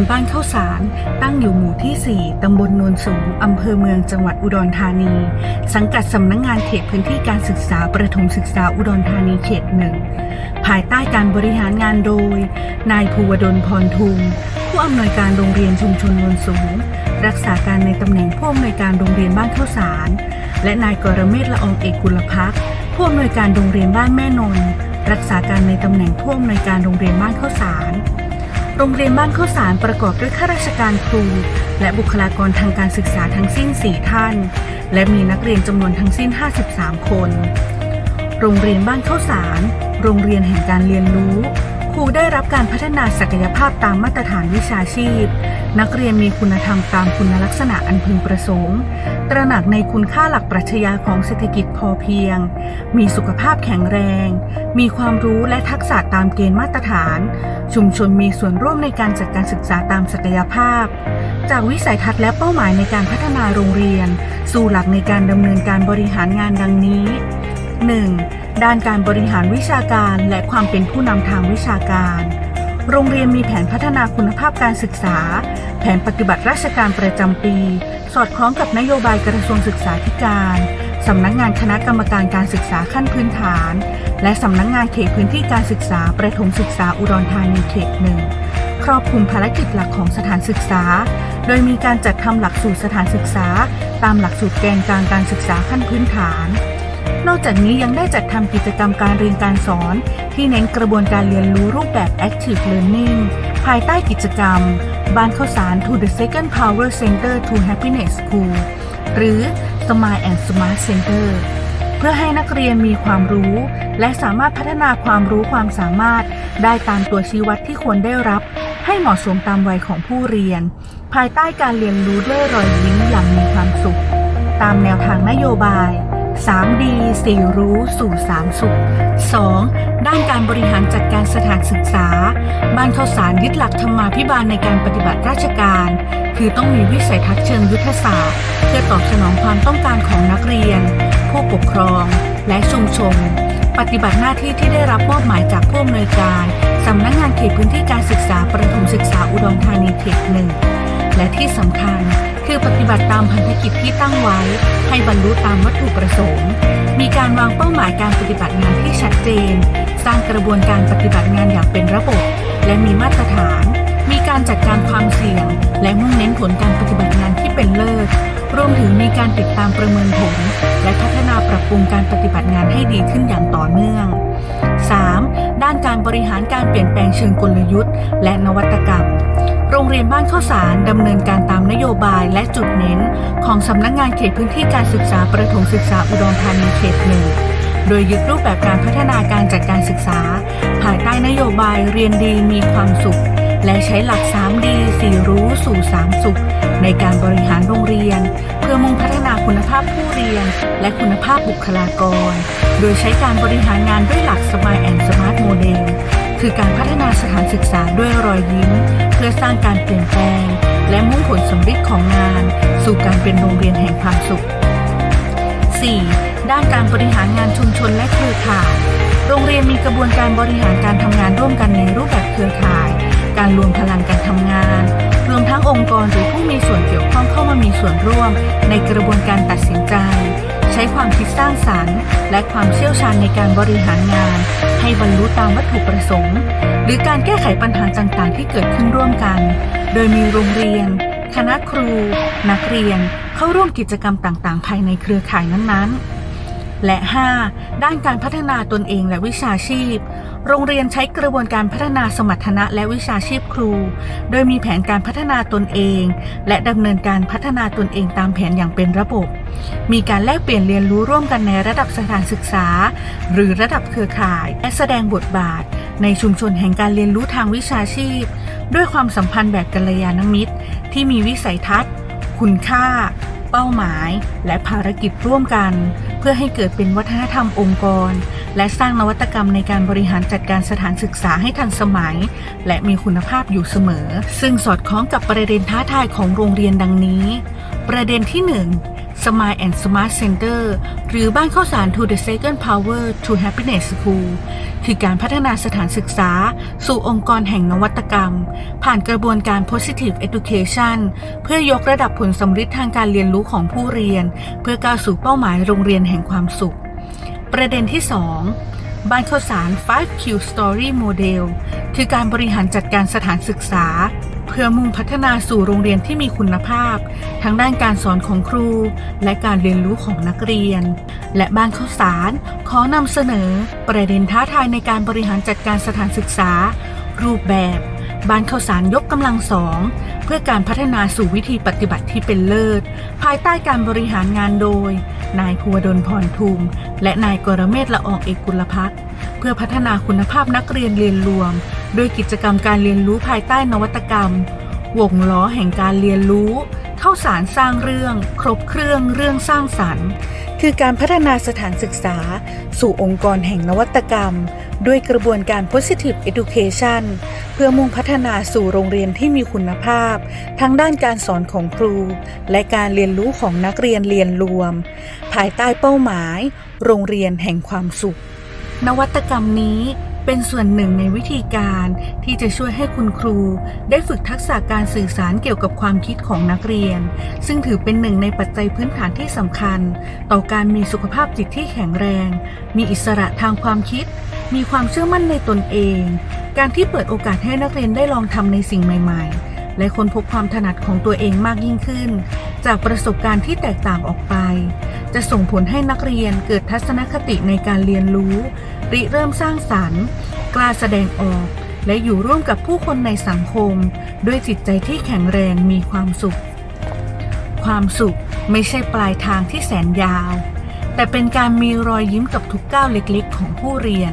นบ้านเข้าสาร ตั้งอยู่หมู่ที่ 4 ตำบลโนนสูง อำเภอเมืองจังหวัดอุดรธานี สังกัดสำนักงงานเขตพื้นที่การศึกษาประถมศึกษาอุดรธานีเขตหนึ่ง ภายใต้การบริหารงานโดย นายภูวดลพรทุม ผู้อำนวยการโรงเรียนชุมชนโนนสูง รักษาการในตำแหน่งผู้อำนวยการโรงเรียนบ้านเข้าสาร และนายกรเมศละอองเอกกุลพักผู้อำนวยการโรงเรียนบ้านแม่นนท์รักษาการในตำแหน่งผู้อำนวยการโรงเรียนบ้านเข้าสาร โรงเรียนบ้านข้าวสารประกอบด้วยข้าราชการครู และบุคลากรทางการศึกษาทั้งสิ้น 4 ท่าน และมีนักเรียนจำนวนทั้งสิ้น 53 คน โรงเรียนบ้านข้าวสาร โรงเรียนแห่งการเรียนรู้ ครูได้รับการพัฒนาศักยภาพตามมาตรฐานวิชาชีพ นักเรียนมีคุณธรรมตามคุณลักษณะอันพึงประสงค์ ตระหนักในคุณค่าหลักปรัชญาของเศรษฐกิจพอเพียง มีสุขภาพแข็งแรง มีความรู้และทักษะตามเกณฑ์มาตรฐาน ชุมชนมีส่วนร่วมในการจัดการศึกษาตามศักยภาพ จากวิสัยทัศน์และเป้าหมายในการพัฒนาโรงเรียน สู่หลักในการดำเนินการบริหารงานดังนี้ 1. ด้านการบริหารวิชาการและความเป็นผู้นำทางวิชาการ โรงเรียนมีแผนพัฒนาคุณภาพการศึกษา แผนปฏิบัติราชการประจำปี สอดคล้องกับนโยบายกระทรวงศึกษาธิการสำนักงานคณะกรรมการการศึกษาขั้นพื้นฐาน และสำนักงานเขตพื้นที่การศึกษาประถมศึกษาอุดรธานีเขตหนึ่งครอบคลุมภารกิจหลักของสถานศึกษา โดยมีการจัดทำหลักสูตรสถานศึกษา ตามหลักสูตรแกนกลางการศึกษาขั้นพื้นฐาน นอกจากนี้ยังได้จัดทำกิจกรรมการเรียนการสอน ที่เน้นกระบวนการเรียนรู้รูปแบบ Active Learning ภายใต้กิจกรรม บ้านข้าวสาร to the second power center to happiness school หรือ Smile and Smart Center เพื่อให้นักเรียนมีความรู้ และสามารถพัฒนาความรู้ความสามารถ ได้ตามตัวชี้วัดที่ควรได้รับ ให้เหมาะสมตามวัยของผู้เรียน ภายใต้การเรียนรู้ด้วยรอยยิ้มอย่างมีความสุข ตามแนวทางนโยบาย 3D 4รู้สู่3สุข 2. ด้านการบริหารจัดการสถานศึกษา บ้านข้าวสารยึดหลักธรรมาภิบาลในการปฏิบัติราชการ คือต้องมีวิสัยทัศน์เชิงยุทธศาสตร์ เพื่อตอบสนองความต้องการของนักเรียน ผู้ปกครอง และชุมชน ปฏิบัติหน้าที่ที่ได้รับมอบหมายจากผู้อำนวยการสำนักงานเขตพื้นที่การศึกษาประถมศึกษาอุดรธานีเขตหนึ่ง และที่สำคัญ คือปฏิบัติตามพันธกิจที่ตั้งไว้ ให้บรรลุตามวัตถุประสงค์ มีการวางเป้าหมายการปฏิบัติงานที่ชัดเจน สร้างกระบวนการปฏิบัติงานอย่างเป็นระบบ และมีมาตรฐาน มีการจัดการความเสี่ยง และมุ่งเน้นผลการปฏิบัติงานที่เป็นเลิศรวมถึงมีการติดตามประเมินผล และพัฒนาปรับปรุงการปฏิบัติงานให้ดีขึ้นอย่างต่อเนื่อง 3. ด้านการบริหารการเปลี่ยนแปลงเชิงกลยุทธ์ และนวัตกรรม โรงเรียนบ้านข้าวสารดำเนินการตามนโยบายและจุดเน้น ของสำนักงงานเขตพื้นที่การศึกษาประถมศึกษาอุดรธานีเขตหนึ่งโดยยึดรูปแบบการพัฒนาการจัดการศึกษา ภายใต้นโยบายเรียนดีมีความสุข และใช้หลัก 3D 4 รู้สู่ 3 สุข ในการบริหารโรงเรียน เพื่อมุ่งพัฒนาคุณภาพผู้เรียน และคุณภาพบุคลากร โดยใช้การบริหารงานด้วยหลัก Smile and Smart Model คือการพัฒนาสถานศึกษาด้วยรอยยิ้ม พื่อสร้างการเปลี่ยนแปลง และมุ่งผลสำเร็จของงาน สู่การเป็นโรงเรียนแห่งความสุข 4. ด้านการบริหารงานชุมชนและเครือข่าย โรงเรียนมีกระบวนการบริหารการทำงานร่วมกันในรูปแบบเครือข่าย การรวมพลังการทำงาน รวมทั้งองค์กรหรือผู้มีส่วนเกี่ยวข้องเข้ามามีส่วนร่วม ในกระบวนการตัดสินใจ ใช้ความค สร้างสรรค์ และความเชี่ยวชาญในการบริหารงาน ให้บรรลุตามวัตถุประสงค์ หรือการแก้ไขปัญหาต่างๆ ที่เกิดขึ้นร่วมกัน โดยมีโรงเรียน คณะครู นักเรียน เข้าร่วมกิจกรรมต่างๆ ภายในเครือข่ายนั้นๆ และ 5. ด้านการพัฒนาตนเองและวิชาชีพ โรงเรียนใช้กระบวนการพัฒนาสมรรถนะและวิชาชีพครู โดยมีแผนการพัฒนาตนเอง และดำเนินการพัฒนาตนเองตามแผนอย่างเป็นระบบ มีการแลกเปลี่ยนเรียนรู้ร่วมกันในระดับสถานศึกษา หรือระดับเครือข่าย และแสดงบทบาท ในชุมชนแห่งการเรียนรู้ทางวิชาชีพ ด้วยความสัมพันธ์แบบกัลยาณมิตร ที่มีวิสัยทัศน์ คุณค่า เป้าหมาย และภารกิจร่วมกัน เพื่อให้เกิดเป็นวัฒนธรรมองค์กร และสร้างนวัตกรรมในการบริหารจัดการสถานศึกษาให้ทันสมัย และมีคุณภาพอยู่เสมอ ซึ่งสอดคล้องกับประเด็นท้าทายของโรงเรียนดังนี้ ประเด็นที่ 1 Smile and Smart Center หรือบ้านข้าวสาร To the Second Power to Happiness School คือการพัฒนาสถานศึกษา สู่องค์กรแห่งนวัตกรรม ผ่านกระบวนการ Positive Education เพื่อยกระดับผลสำฤทธิ์ทางการเรียนรู้ของผู้เรียน เพื่อก้าวสู่เป้าหมายโรงเรียนแห่งความสุข ประเด็นที่ 2 บ้านข้าวสาร 5Q Story Model คือการบริหารจัดการสถานศึกษา เพื่อมุ่งพัฒนาสู่โรงเรียนที่มีคุณภาพ ทั้งด้านการสอนของครู และการเรียนรู้ของนักเรียน และบ้านข้าวสารขอนำเสนอ ประเด็นท้าทายในการบริหารจัดการสถานศึกษา รูปแบบ บ้านข้าวสารยกกำลังสอง พื่อการพัฒนาสู่วิธีปฏิบัติที่เป็นเลิศ ภายใต้การบริหารงานโดย นายภูวดลพรทุม และนายกรเมศละอองเอกกุลพัฒน์เพื่อพัฒนาคุณภาพนักเรียนเรียนรวม โดยกิจกรรมการเรียนรู้ภายใต้นวัตกรรม วงล้อแห่งการเรียนรู้ เข้าสารสร้างเรื่อง ครบเครื่องเรื่องสร้างสรรค์ คือการพัฒนาสถานศึกษา สู่องค์กรแห่งนวัตกรรม ด้วยกระบวนการ Positive Education เพื่อมุ่งพัฒนาสู่โรงเรียนที่มีคุณภาพ ทั้งด้านการสอนของครู และการเรียนรู้ของนักเรียนเรียนรวม ภายใต้เป้าหมาย โรงเรียนแห่งความสุข นวัตกรรมนี้ เป็นส่วนหนึ่งในวิธีการที่จะช่วยให้คุณครู ได้ฝึกทักษะการสื่อสารเกี่ยวกับความคิดของนักเรียน ซึ่งถือเป็นหนึ่งในปัจจัยพื้นฐานที่สำคัญ ต่อการมีสุขภาพจิตที่แข็งแรง มีอิสระทางความคิด มีความเชื่อมั่นในตนเอง การที่เปิดโอกาสให้นักเรียนได้ลองทำในสิ่งใหม่ ๆ และค้นพบความถนัดของตัวเองมากยิ่งขึ้น จากประสบการณ์ที่แตกต่างออกไป จะส่งผลให้นักเรียนเกิดทัศนคติในการเรียนรู้ ริเริ่มสร้างสรรค์ กล้าแสดงออก และอยู่ร่วมกับผู้คนในสังคม ด้วยจิตใจที่แข็งแรงมีความสุข ความสุขไม่ใช่ปลายทางที่แสนยาว แต่เป็นการมีรอยยิ้มกับทุกก้าวเล็กๆ ของผู้เรียน